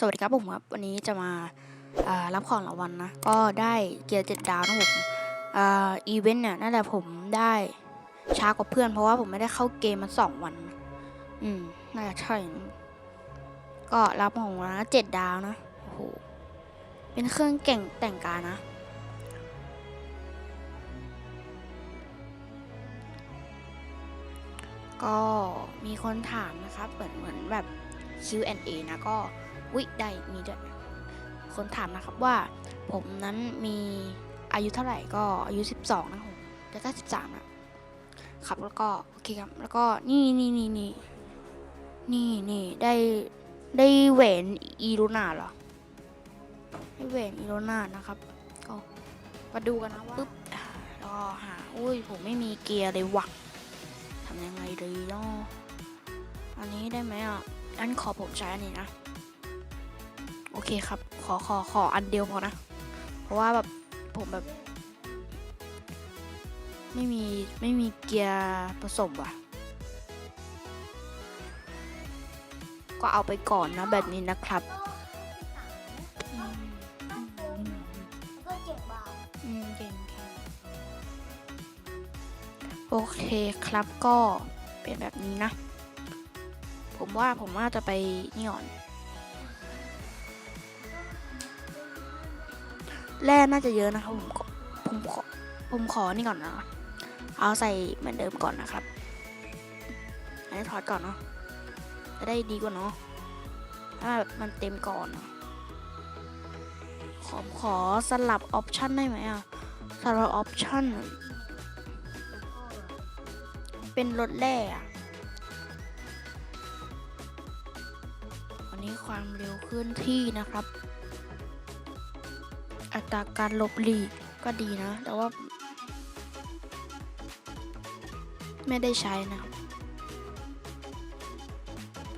สวัสดีครับผมครับ วันนี้จะมาารับของรางวัลนะก็ได้เกียร์เจ็ดดาวนะผมอีเวนต์เนี่ยนั่นแหละผมได้ช้ากว่าเพื่อน เพราะว่าผมไม่ได้เข้าเกมมาสองวัน อืมน่าจะใช่ก็รับของวัลนะเจ็ดดาวนะโอ้โหเป็นเครื่องเก่งแต่งการนะก็มีคนถามนะครับ เหมือนเหมือนแบบ Q&A นะก็ วิได้มีด้วยคนถามนะครับว่าผมนั้นมีอายุเท่าไหร่ก็อายุ 12นะผมจะก็13นะครับแล้วก็โอเคครับแล้วก็นี่นี่นี่นี่นี่นี่ได้ได้แหวนอีลูนาเหรอได้แหวนอีลูนานะครับก็มาดูกันนะว่าปึ๊บอ่าแล้วก็หาอุ้ยผมไม่มีเกียร์เลยวักทำยังไงดีเนาะอันนี้ได้ไหมอะอันขอผมใช้อันนี้นะ โอเคครับ ขอขอขออันเดียวพอนะ เพราะว่าแบบผมแบบ ไม่มีไม่มีเกียร์ผสมว่ะ ก็เอาไปก่อนนะแบบนี้นะครับโอเคครับก็เป็นแบบนี้นะ ผมว่าผมว่าจะไปนี่ก่อน แร่น่าจะเยอะนะครับผมขอผมขอผมขอนี่ก่อนนะเอาใส่เหมือนเดิมก่อนนะครับอันนี้ถอดก่อนเนาะจะได้ดีกว่าเนาะถ้ามันเต็มก่อนขอขอสลับออปชันได้ไหมอะสลับออปชันเป็นรถแร่อะวันนี้ความเร็วเคลื่อนที่นะครับ ตราการหลบหลีกก็ดีนะ แต่ว่า ไม่ได้ใช้นะ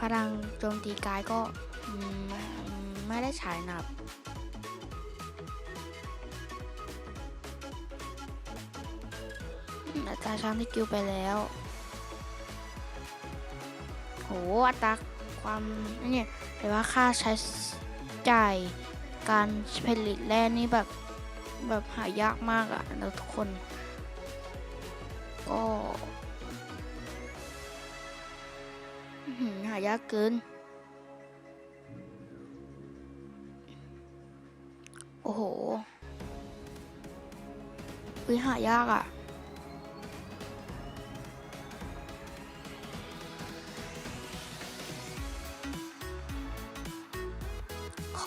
พลังโจมตีกายก็ไม่ได้ใช้นะครับอัตราช้างที่กิวไปแล้ว โห อัตราความนี่แต่ว่าค่าใช้จ่าย การผลิตแร่นี่แบบแบบหายากมากอะแล้วทุกคน ก็หายากเกิน โอ้โหวิหายากอะข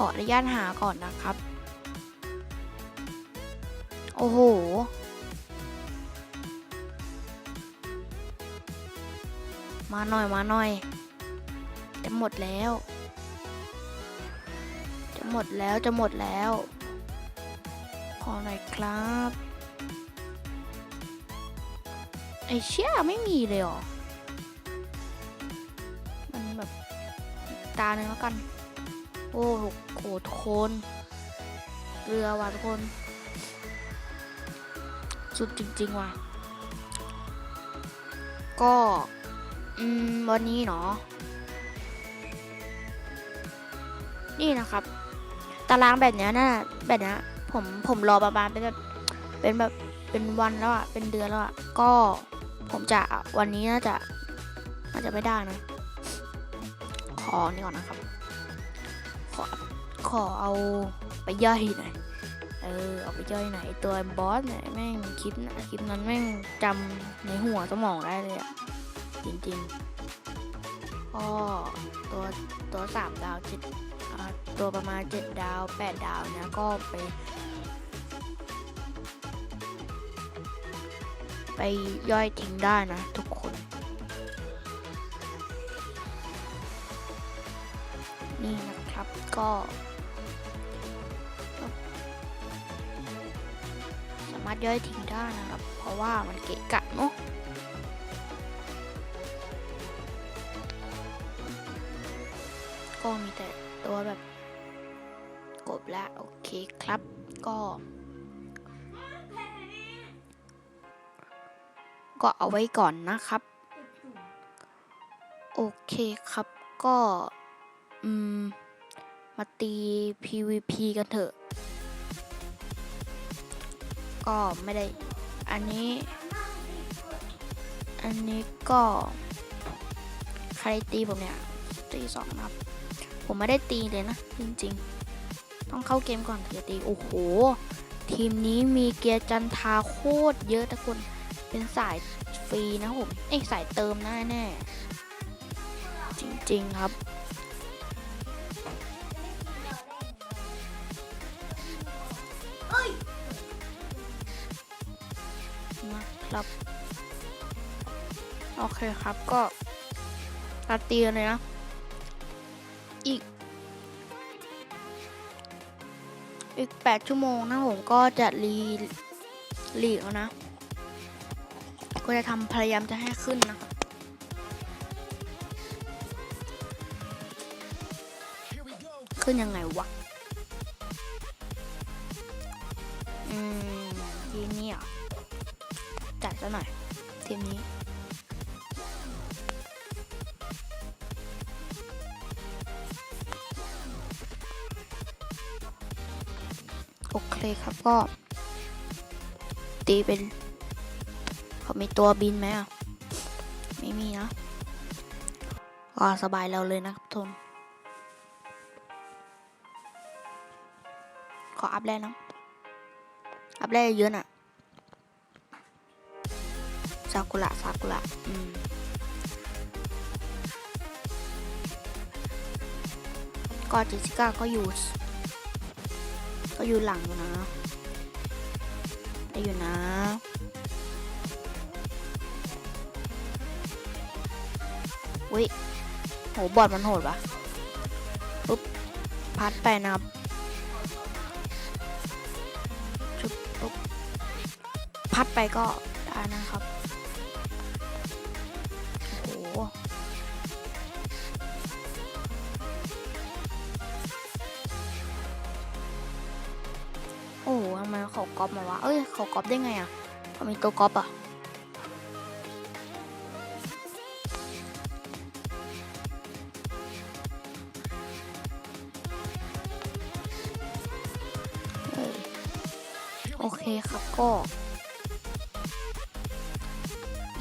ออนุญาตหาก่อนนะครับ โอ้โห มาหน่อยมาหน่อย จะหมดแล้ว จะหมดแล้วจะหมดแล้ว ขอหน่อยครับไอเชี่ยไม่มีเลยหรอ มันแบบตาหนึ่งแล้วกัน โอ้โหโหทุกคนเรือว่ะทุกคน สุดจริง ๆ ว่ะ ก็ อืม วันนี้เนาะนี่นะครับ ตารางแบบเนี้ยนะแบบเนี้ยผมผมรอประมาณเป็นแบบเป็นแบบเป็นวันแล้วอะเป็นเดือนแล้วอะก็ผมจะวันนี้น่าจะน่าจะไม่ได้นะ ขอนี่ก่อนนะครับ ขอเอาไปย่อยหน่อยเออเอาไปย่อยหน่อยตัวบอสเนี่ยแม่งคลิปนะคลิปนั้นแม่งจำในหัวสมองได้เลยอะจริงๆก็ตัวตัวสามดาวเจ็ดตัวประมาณเจ็ดดาวแปดดาวเนี่ยก็ไปไปย่อยทิ้งได้นะ ทุกคน นี่นะครับก็ารถย่อยทิ้งได้นะครับ เพราะว่ามันเกะกะเนาะก็มีแต่ตัวแบบกบละโอเคครับ ก็ ก็เอาไว้ก่อนนะครับ โอเคครับก็ อืม มาตี PVP กันเถอะ ก็ไม่ได้ อันนี้ อันนี้ก็ใครตีผมเนี่ยตีสองนะครับ ผมไม่ได้ตีเลยนะ จริงๆ ต้องเข้าเกมก่อนถึงจะตี โอ้โห ทีมนี้มีเกียร์จันทาโคตรเยอะทุกคน เป็นสายฟรีนะผม เอ้สายเติมแน่แน่จริงๆครับ ครับ โอเคครับก็ตัดตีเลยนะ อีก อีกแปดชั่วโมงนะผมก็จะรีลีกแล้วนะ ก็จะทำพยายามจะให้ขึ้นนะครับขึ้นยังไงวะ อืม ซะหน่อยทีมนี้โอเคครับก็ ตีเป็นเขามีตัวบินไหมอะ ไม่มีนะก็สบายเราเลยนะครับทุนขออัพแรกนะอัพแรกเยอะน่ะ ซากุระซากุระอืมก็เจสสิก้าก็อยู่ ก็อยู่หลังอยู่นะ ได้อยู่นะ อุ้ยโหบอดมันโหดปะปุ๊บพัดไปนะครับชุบปุ๊บพัดไปก็ เขาก๊อปมาวะ เอ้ยเขาก๊อปได้ไงอะเขามีตัวก๊อปอะโอเคครับก็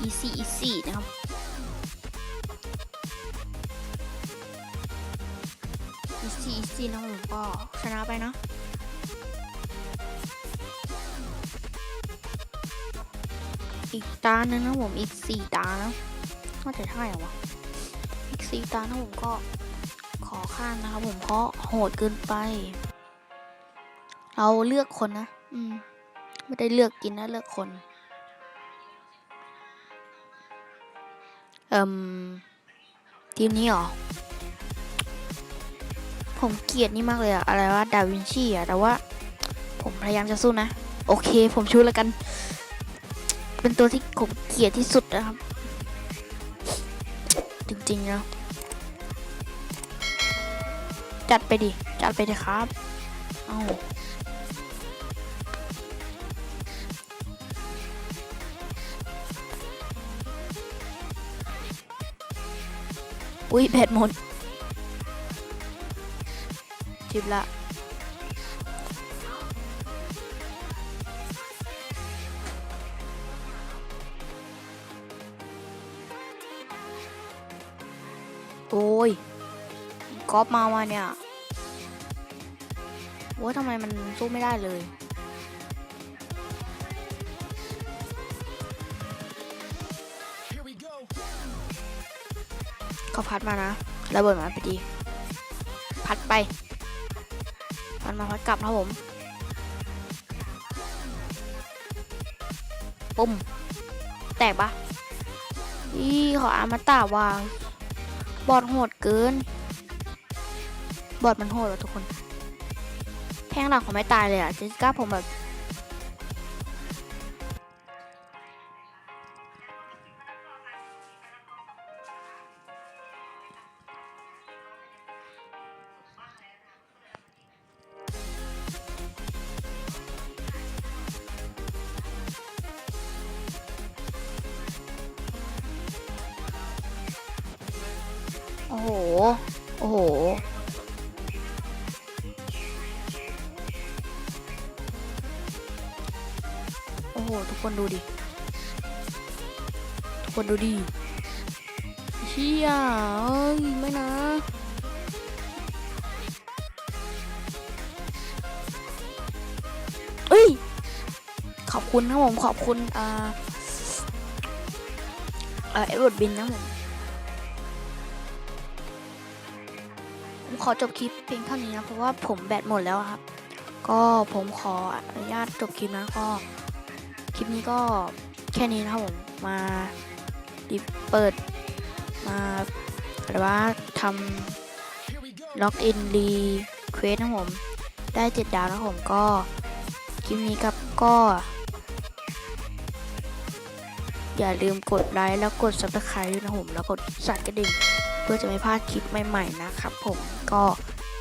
easy easy นะครับ easy easy นะผมก็ชนะไปนะ ตาหนึงนะผมอีกสี่ตานะน่าจะเท่หร่วะอีกสี่ตานะผมก็ขอข้ามนะครับผมเพราะโหดเกินไป เราเลือกคนนะ อืม ไม่ได้เลือกกินนะเลือกคน เอ่มทีมนี้เหรอ ผมเกลียดนี่มากเลยอะอะไรว่าดาวินชีอะแต่ว่า ผมพยายามจะสู้นะ โอเค ผมชูแล้วกัน เป็นตัวที่ผมเกลียดที่สุดนะครับ จริงๆนะจัดไปดิ จัดไปดิครับ เอาอุ้ยแบตหมดจิบละ ก๊อปมามาเนี่ยว่าทำไมมันสู้ไม่ได้เลยก็พัดมานะระเบิดมาไปดี พัดไปพัดมาพัดกลับนะผมปุ่มแตกปะอีขออามาตาว่า บอดโหดเกิน บอดมันโหดว่ะทุกคน แทงหลังของไม่ตายเลยอะเจสสิก้าผมแบบ ห ทุกคนดูดิ ทุกคนดูดิเชี่ยเอ้ย ไม่นะ เอ้ย ขอบคุณนะผม ขอบคุณ อ่า เอ่อเอ็ดเวิร์ดบินนะผมผมขอจบคลิปเพียงเท่านี้นะ เพราะว่าผมแบตหมดแล้วครับ ก็ผมขออนุญาตจบคลิปนะก็ ลิปนี้ก็แค่นี้นะครับผม มาดิเปิด มาหรือว่าทำล็อกอินรีเควสนะผม ได้เจ็ดดาวนะผมก็ คลิปนี้ครับก็ อย่าลืมกดไลค์แล้วกด subscribe ด้วยนะผม แล้วกดสั่นกระดิ่ง เพื่อจะไม่พลาดคลิปใหม่ ๆ นะครับผมก็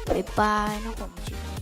บ๊ายบายนะผมคลิปนี้